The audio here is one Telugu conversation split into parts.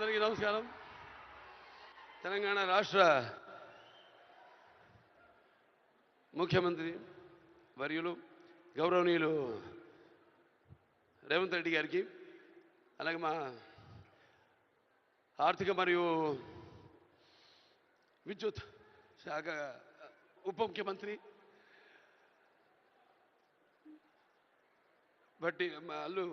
అందరికీ నమస్కారం. తెలంగాణ రాష్ట్ర ముఖ్యమంత్రి వర్యులు గౌరవనీయులు రేవంత్ రెడ్డి గారికి అలాగే మా ఆర్థిక మరియు విద్యుత్ శాఖ ఉప ముఖ్యమంత్రి బట్టి అల్లు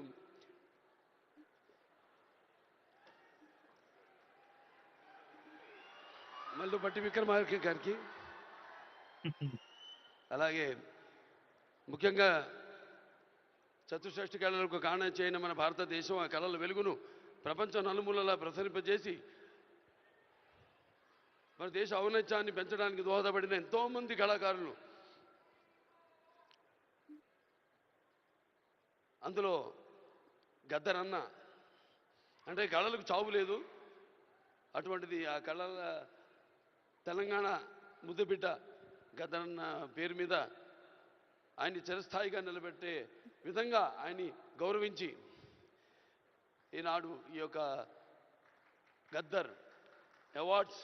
మల్లు బట్టి విక్రమార్క గారికి. అలాగే ముఖ్యంగా చతుషష్ఠి కళలకు కారణం చేయని మన భారతదేశం ఆ కళల వెలుగును ప్రపంచం నలుమూలలా ప్రసరింపజేసి మన దేశ ఔన్నత్యాన్ని పెంచడానికి దోహదపడిన ఎంతోమంది కళాకారులు. అందులో గద్దరన్న అంటే కళలకు చావు లేదు. అటువంటిది ఆ కళల తెలంగాణ ముద్దుబిడ్డ గద్దరన్న పేరు మీద ఆయన్ని చిరస్థాయిగా నిలబెట్టే విధంగా ఆయన్ని గౌరవించి ఈనాడు ఈ యొక్క గద్దర్ అవార్డ్స్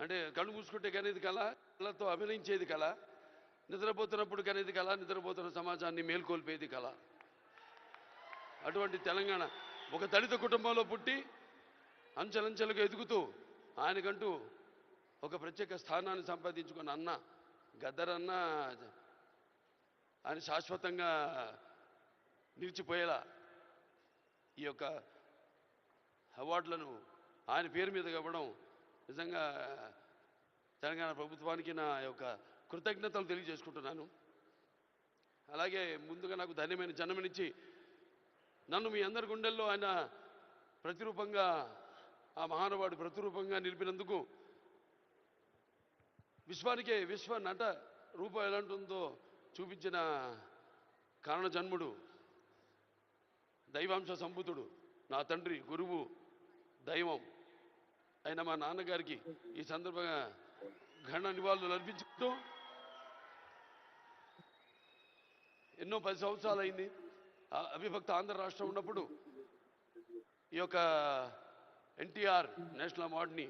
అంటే కళ్ళు మూసుకుంటే కనేది కళ కళతో అభినయించేది కళ నిద్రపోతున్నప్పుడు కనేది కళ నిద్రపోతున్న సమాజాన్ని మేల్కొల్పేది కళ. అటువంటి తెలంగాణ ఒక దళిత కుటుంబంలో పుట్టి అంచెలంచెలుగా ఎదుగుతూ ఆయనకంటూ ఒక ప్రత్యేక స్థానాన్ని సంపాదించుకున్న అన్న గద్దరన్న ఆయన శాశ్వతంగా నిలిచిపోయేలా ఈ యొక్క అవార్డులను ఆయన పేరు మీద ఇవ్వడం నిజంగా తెలంగాణ ప్రభుత్వానికి నా యొక్క కృతజ్ఞతలు తెలియజేసుకుంటున్నాను. అలాగే ముందుగా నాకు ధన్యమైన జన్మనిచ్చి నన్ను మీ అందరి గుండెల్లో ఆయన ప్రతిరూపంగా ఆ మహానుభావుడు ప్రతిరూపంగా నిలిపినందుకు విశ్వానికే విశ్వ నట రూపం ఎలాంటిందో చూపించిన కారణ జన్ముడు దైవాంశ సంభూతుడు నా తండ్రి గురువు దైవం అయిన మా నాన్నగారికి ఈ సందర్భంగా ఘన నివాళులు అర్పించుకుంటూ ఎన్నో పది సంవత్సరాలు అయింది అవిభక్త ఆంధ్ర రాష్ట్రం ఉన్నప్పుడు ఈ యొక్క ఎన్టీఆర్ నేషనల్ అవార్డుని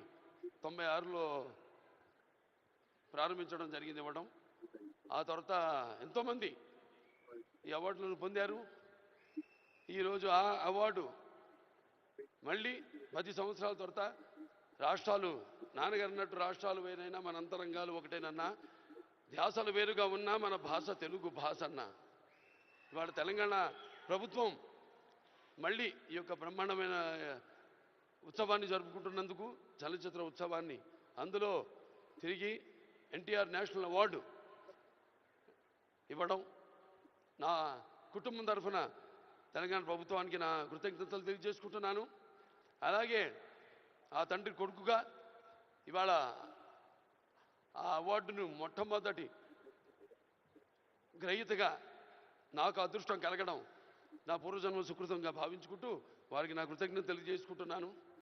తొంభై ఆరులో ప్రారంభించడం జరిగింది ఇవ్వడం. ఆ తర్వాత ఎంతోమంది ఈ అవార్డులను పొందారు. ఈరోజు ఆ అవార్డు మళ్ళీ పది సంవత్సరాల తర్వాత రాష్ట్రాలు నాన్నగారు అన్నట్టు రాష్ట్రాలు వేరైనా మన అంతరంగాలు ఒకటేనన్నా ధ్యాసలు వేరుగా ఉన్నా మన భాష తెలుగు భాష అన్నా. ఇవాళ తెలంగాణ ప్రభుత్వం మళ్ళీ ఈ యొక్క బ్రహ్మాండమైన ఉత్సవాన్ని జరుపుకుంటున్నందుకు చలనచిత్ర ఉత్సవాన్ని అందులో తిరిగి ఎన్టీఆర్ నేషనల్ అవార్డు ఇవ్వడం నా కుటుంబం తరఫున తెలంగాణ ప్రభుత్వానికి నా కృతజ్ఞతలు తెలియజేసుకుంటున్నాను. అలాగే ఆ తండ్రి కొడుకుగా ఇవాళ ఆ అవార్డును మొట్టమొదటి గ్రహీతగా నాకు అదృష్టం కలగడం నా పూర్వజన్మ సుకృతంగా భావించుకుంటూ వారికి నా కృతజ్ఞత తెలియజేసుకుంటున్నాను.